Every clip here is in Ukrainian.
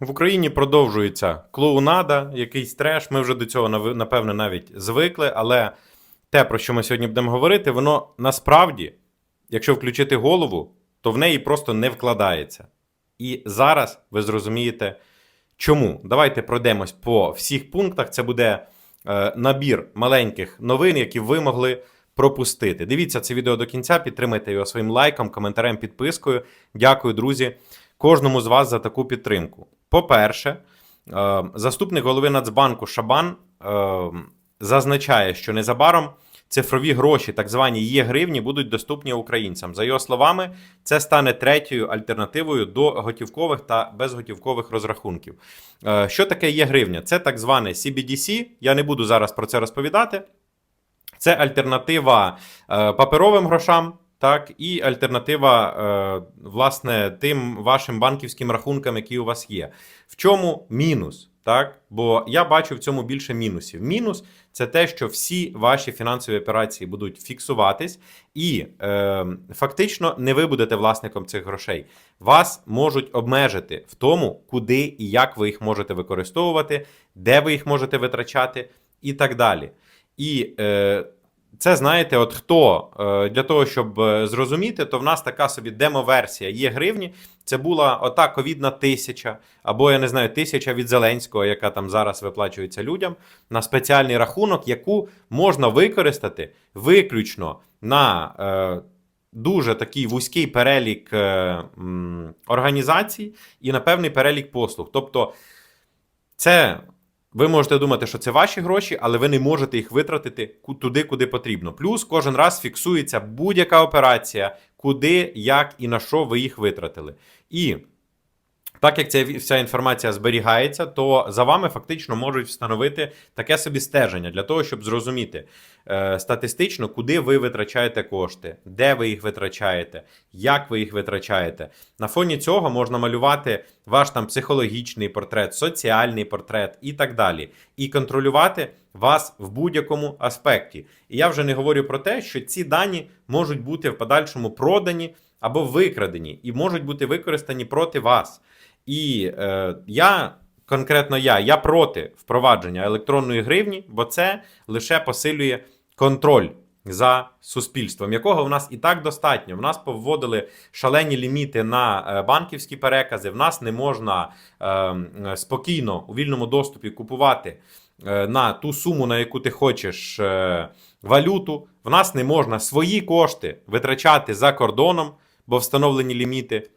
В Україні продовжується клоунада, якийсь треш. Ми вже до цього напевне навіть звикли, але те, про що ми сьогодні будемо говорити, воно насправді, якщо включити голову, то в неї просто не вкладається. І зараз ви зрозумієте, чому. Давайте пройдемось по всіх пунктах. Це буде е, набір маленьких новин, які ви могли пропустити. Дивіться це відео до кінця, підтримайте його своїм лайком, коментарем, підпискою. Дякую, друзі, кожному з вас за таку підтримку. По-перше, е, заступник голови Нацбанку Шабан е, зазначає, що незабаром цифрові гроші, так звані є гривні, будуть доступні українцям. За його словами, це стане третьою альтернативою до готівкових та безготівкових розрахунків. Е, Що таке є гривня? Це так зване CBDC. Я не буду зараз про це розповідати. Це альтернатива паперовим грошам, так, і альтернатива, е, власне, тим вашим банківським рахункам, які у вас є. В чому мінус? Так? Бо я бачу в цьому більше мінусів. Мінус це те, що всі ваші фінансові операції будуть фіксуватись, і е, фактично не ви будете власником цих грошей. Вас можуть обмежити в тому, куди і як ви їх можете використовувати, де ви їх можете витрачати, і так далі. І е, це знаєте, от хто е, для того, щоб е, зрозуміти, то в нас така собі демо-версія є гривні. Це була ота ковідна тисяча, або я не знаю, тисяча від Зеленського, яка там зараз виплачується людям на спеціальний рахунок, яку можна використати виключно на е, дуже такий вузький перелік організацій і на певний перелік послуг. Тобто, це ви можете думати, що це ваші гроші, але ви не можете їх витратити туди, куди потрібно. Плюс кожен раз фіксується будь-яка операція, куди, як і на що ви їх витратили. І так як ця вся інформація зберігається, то за вами фактично можуть встановити таке собі стеження для того, щоб зрозуміти е, статистично, куди ви витрачаєте кошти, де ви їх витрачаєте, як ви їх витрачаєте. На фоні цього можна малювати ваш там психологічний портрет, соціальний портрет і так далі, і контролювати вас в будь-якому аспекті. І я вже не говорю про те, що ці дані можуть бути в подальшому продані або викрадені, і можуть бути використані проти вас. І е, я, конкретно я, я проти впровадження електронної гривні, бо це лише посилює контроль за суспільством, якого в нас і так достатньо. В нас повводили шалені ліміти на е, банківські перекази. В нас не можна е, спокійно у вільному доступі купувати е, на ту суму, на яку ти хочеш е, валюту. В нас не можна свої кошти витрачати за кордоном, бо встановлені ліміти.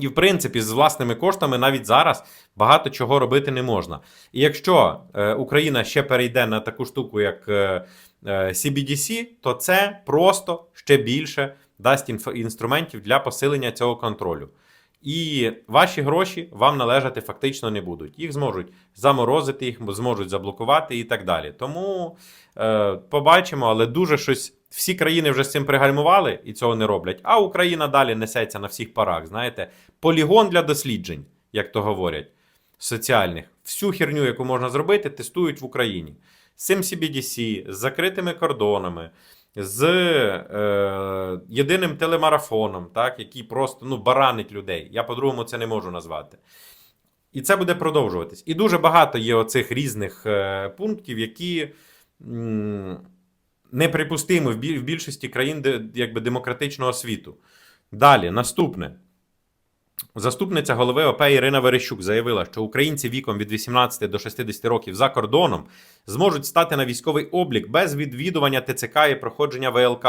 І, в принципі, з власними коштами навіть зараз багато чого робити не можна. І якщо е, Україна ще перейде на таку штуку, як е, е, CBDC, то це просто ще більше дасть інструментів для посилення цього контролю. І ваші гроші вам належати фактично не будуть. Їх зможуть заморозити, їх зможуть заблокувати і так далі. Тому е, побачимо, але дуже щось. Всі країни вже з цим пригальмували і цього не роблять. А Україна далі несеться на всіх парах. Знаєте, полігон для досліджень, як то говорять, соціальних. Всю херню, яку можна зробити, тестують в Україні. З цим CBDC, з закритими кордонами, з е, єдиним телемарафоном, так, який просто ну, баранить людей. Я по-другому це не можу назвати. І це буде продовжуватись. І дуже багато є оцих різних е, пунктів, які м, неприпустимі в, в більшості країн де, якби, демократичного світу. Далі, наступне. Заступниця голови ОП Ірина Верещук заявила, що українці віком від 18 до 60 років за кордоном зможуть стати на військовий облік без відвідування ТЦК і проходження ВЛК.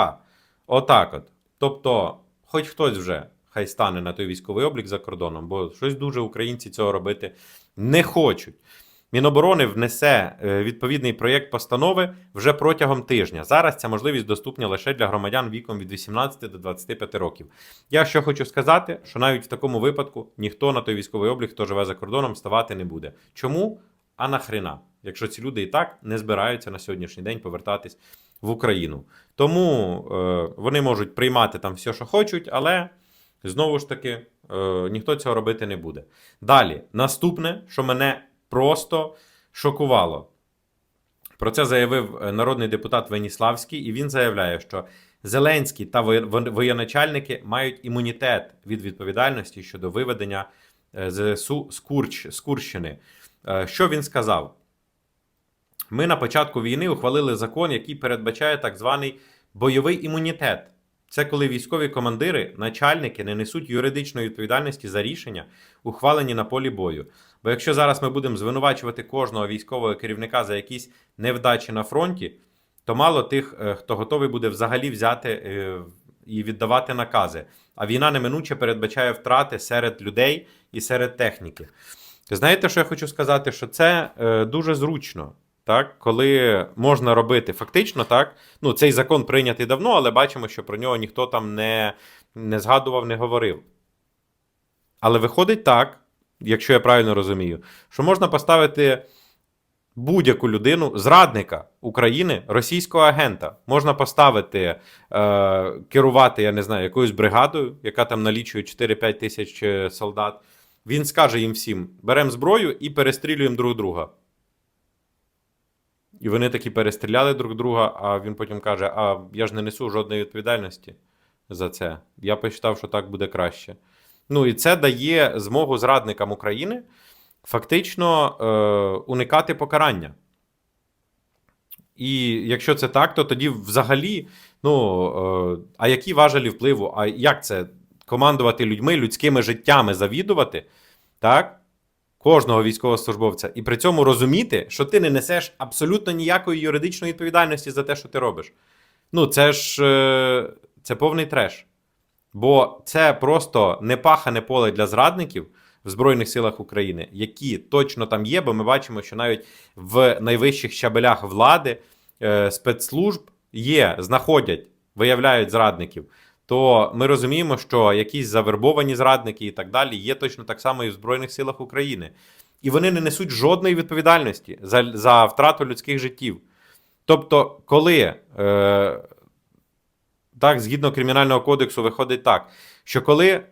Отак от. Тобто, хоч хтось вже хай стане на той військовий облік за кордоном, бо щось дуже українці цього робити не хочуть. Міноборони внесе е, відповідний проєкт постанови вже протягом тижня. Зараз ця можливість доступна лише для громадян віком від 18 до 25 років. Я що хочу сказати, що навіть в такому випадку ніхто на той військовий облік, хто живе за кордоном, ставати не буде. Чому? А нахрена? Якщо ці люди і так не збираються на сьогоднішній день повертатись в Україну. Тому е, вони можуть приймати там все, що хочуть, але знову ж таки е, ніхто цього робити не буде. Далі, наступне, що мене просто шокувало. Про це заявив е, народний депутат Веніславський, і він заявляє, що Зеленський та воєначальники мають імунітет від відповідальності щодо виведення е, ЗСУ з, Курч, з Курщини. Е, Що він сказав? Ми на початку війни ухвалили закон, який передбачає так званий бойовий імунітет. Це коли військові командири, начальники не несуть юридичної відповідальності за рішення, ухвалені на полі бою. Бо якщо зараз ми будемо звинувачувати кожного військового керівника за якісь невдачі на фронті, то мало тих, е, хто готовий буде взагалі взяти е, і віддавати накази. А війна неминуче передбачає втрати серед людей і серед техніки. Знаєте, що я хочу сказати? Що це е, дуже зручно, так? коли можна робити фактично, так? Ну, цей закон прийнятий давно, але бачимо, що про нього ніхто там не, не згадував, не говорив. Але виходить так, якщо я правильно розумію, що можна поставити будь-яку людину, зрадника України, російського агента. Можна поставити, е, керувати, я не знаю, якоюсь бригадою, яка там налічує 4-5 тисяч е, солдат. Він скаже їм всім: беремо зброю і перестрілюємо друг друга. І вони такі перестріляли друг друга, а він потім каже: А я ж не несу жодної відповідальності за це. Я посчитав, що так буде краще. Ну і це дає змогу зрадникам України фактично е, уникати покарання. І якщо це так, то тоді взагалі, ну, е, а які важелі впливу? А як це командувати людьми, людськими життями завідувати, так? Кожного військовослужбовця, і при цьому розуміти, що ти не несеш абсолютно ніякої юридичної відповідальності за те, що ти робиш. Ну, це ж е, це повний треш. Бо це просто непахане поле для зрадників в Збройних силах України, які точно там є, бо ми бачимо, що навіть в найвищих щабелях влади е, спецслужб є, знаходять, виявляють зрадників. То ми розуміємо, що якісь завербовані зрадники і так далі є точно так само і в Збройних силах України. І вони не несуть жодної відповідальності за, за втрату людських життів. Тобто, коли е, так, згідно кримінального кодексу, виходить так, що коли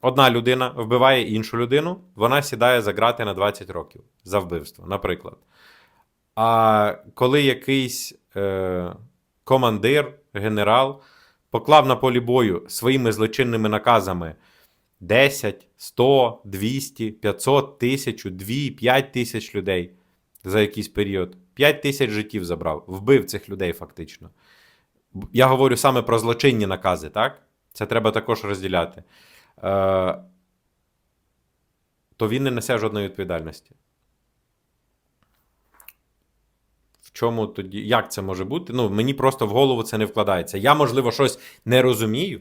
одна людина вбиває іншу людину, вона сідає за грати на 20 років за вбивство, наприклад. А коли якийсь е, командир, генерал поклав на полі бою своїми злочинними наказами 10, 100, 200, 500, 1000, 2, 5 тисяч людей за якийсь період, 5 тисяч життів забрав, вбив цих людей фактично. Я говорю саме про злочинні накази, так? Це треба також розділяти. Е, то він не несе жодної відповідальності. В чому тоді, як це може бути? Ну, мені просто в голову це не вкладається. Я, можливо, щось не розумію,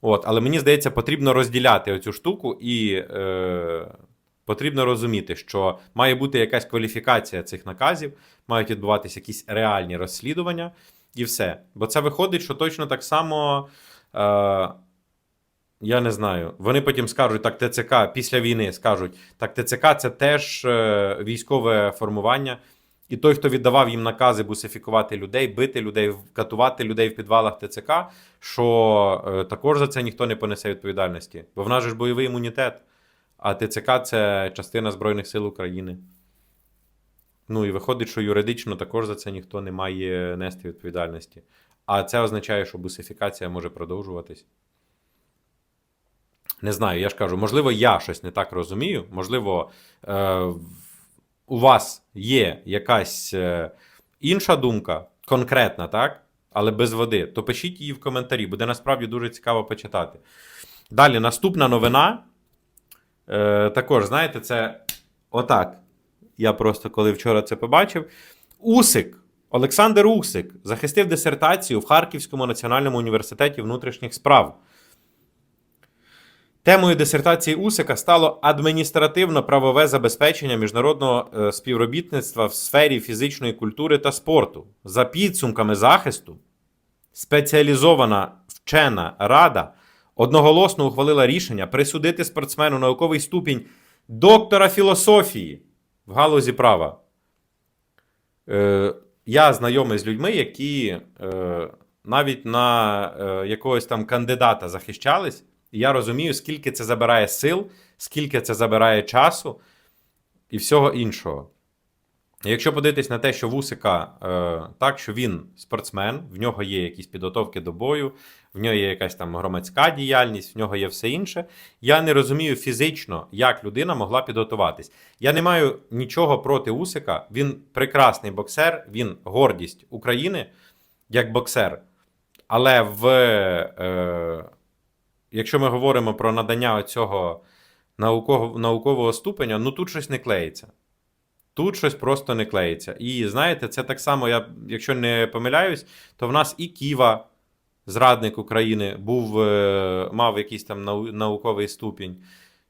от, але мені здається, потрібно розділяти оцю штуку і е, потрібно розуміти, що має бути якась кваліфікація цих наказів, мають відбуватися якісь реальні розслідування і все. Бо це виходить, що точно так само. Е, я не знаю. Вони потім скажуть, так, ТЦК після війни скажуть, так, ТЦК це теж е, військове формування. І той, хто віддавав їм накази бусифікувати людей, бити людей, катувати людей в підвалах ТЦК, що е, також за це ніхто не понесе відповідальності. Бо в нас же ж бойовий імунітет, а ТЦК це частина Збройних сил України. Ну і виходить, що юридично також за це ніхто не має нести відповідальності. А це означає, що бусифікація може продовжуватись. Не знаю, я ж кажу, можливо, я щось не так розумію. Можливо, е, у вас є якась е, інша думка, конкретна, так? Але без води, то пишіть її в коментарі, буде насправді дуже цікаво почитати. Далі, наступна новина. Е, також, знаєте, це отак. Я просто коли вчора це побачив. Усик, Олександр Усик захистив дисертацію в Харківському національному університеті внутрішніх справ. Темою дисертації Усика стало адміністративно-правове забезпечення міжнародного е, співробітництва в сфері фізичної культури та спорту. За підсумками захисту, спеціалізована вчена рада одноголосно ухвалила рішення присудити спортсмену науковий ступінь доктора філософії в галузі права. Е, я знайомий з людьми, які е, навіть на е, якогось там кандидата захищались. І я розумію, скільки це забирає сил, скільки це забирає часу і всього іншого. Якщо подивитись на те, що Вусика е, так, що він спортсмен, в нього є якісь підготовки до бою, в нього є якась там громадська діяльність, в нього є все інше. Я не розумію фізично, як людина могла підготуватись. Я не маю нічого проти Усика. Він прекрасний боксер, він гордість України як боксер. Але в, е, якщо ми говоримо про надання цього наукового, наукового ступеня, ну тут щось не клеїться. Тут щось просто не клеїться. І знаєте, це так само, я, якщо не помиляюсь, то в нас і Ківа, зрадник України, був, е, мав якийсь там науковий ступінь.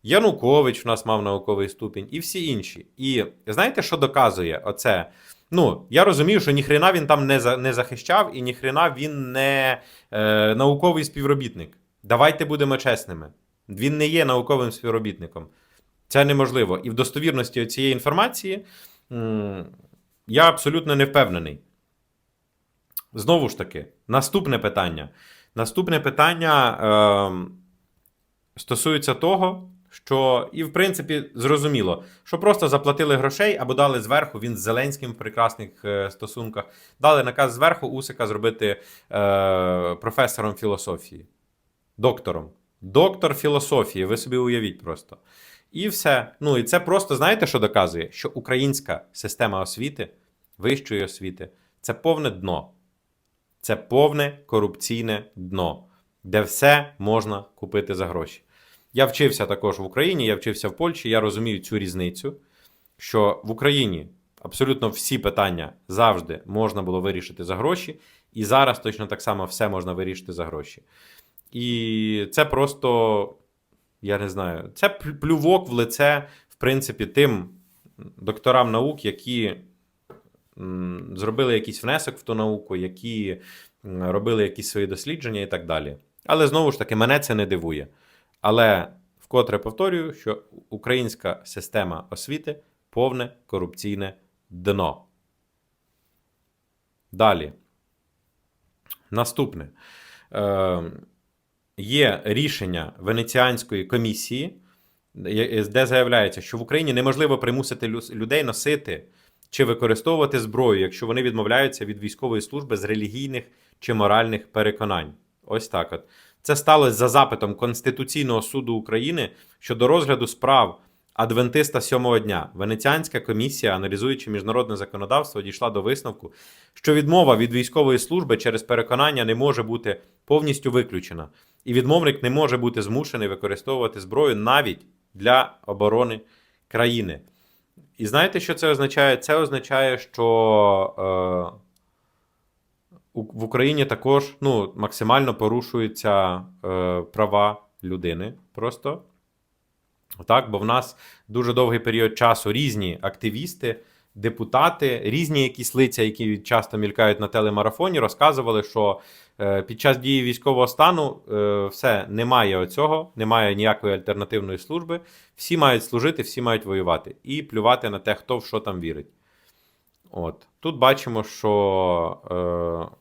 Янукович в нас мав науковий ступінь, і всі інші. І знаєте, що доказує оце? Ну, я розумію, що ніхрена він там не, за, не захищав, і ніхрена він не е, науковий співробітник. Давайте будемо чесними. Він не є науковим співробітником. Це неможливо. І в достовірності цієї інформації я абсолютно не впевнений. Знову ж таки, наступне питання. Наступне питання е, стосується того, що, і в принципі, зрозуміло, що просто заплатили грошей або дали зверху, він з Зеленським в прекрасних е, стосунках, дали наказ зверху Усика зробити е, професором філософії, доктором. Доктор філософії, ви собі уявіть просто. І все. Ну і це просто знаєте, що доказує? Що українська система освіти, вищої освіти це повне дно. Це повне корупційне дно, де все можна купити за гроші. Я вчився також в Україні, я вчився в Польщі, я розумію цю різницю, що в Україні абсолютно всі питання завжди можна було вирішити за гроші, і зараз точно так само все можна вирішити за гроші. І це просто, я не знаю, це плювок в лице, в принципі, тим докторам наук, які зробили якийсь внесок в ту науку, які робили якісь свої дослідження і так далі. Але знову ж таки, мене це не дивує. Але вкотре повторюю, що українська система освіти повне корупційне дно. Далі. Наступне. Е, є рішення Венеціанської комісії, де заявляється, що в Україні неможливо примусити людей носити чи використовувати зброю, якщо вони відмовляються від військової служби з релігійних чи моральних переконань. Ось так от. Це сталося за запитом Конституційного суду України щодо розгляду справ Адвентиста сьомого дня. Венеціанська комісія, аналізуючи міжнародне законодавство, дійшла до висновку, що відмова від військової служби через переконання не може бути повністю виключена, і відмовник не може бути змушений використовувати зброю навіть для оборони країни. І знаєте, що це означає? Це означає, що е, в Україні також ну, максимально порушуються е, права людини. Просто так, бо в нас дуже довгий період часу різні активісти, депутати, різні якісь лиця, які часто мількають на телемарафоні, розказували, що е, під час дії військового стану е, все немає оцього, немає ніякої альтернативної служби. Всі мають служити, всі мають воювати і плювати на те, хто в що там вірить. От тут бачимо, що е,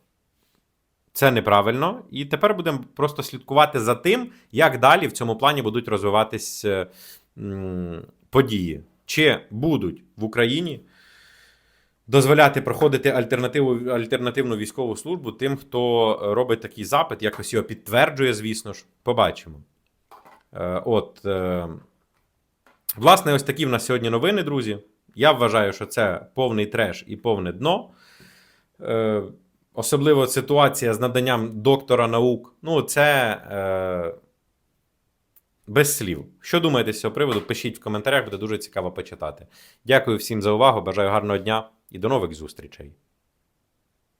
це неправильно, і тепер будемо просто слідкувати за тим, як далі в цьому плані будуть розвиватись е, події. Чи будуть в Україні дозволяти проходити альтернативу, альтернативну військову службу тим, хто робить такий запит, якось його підтверджує, звісно ж, побачимо. Е, от, е, власне, ось такі в нас сьогодні новини, друзі. Я вважаю, що це повний треш і повне дно. Особливо ситуація з наданням доктора наук. Ну, це е, без слів. Що думаєте з цього приводу? Пишіть в коментарях, буде дуже цікаво почитати. Дякую всім за увагу. Бажаю гарного дня і до нових зустрічей.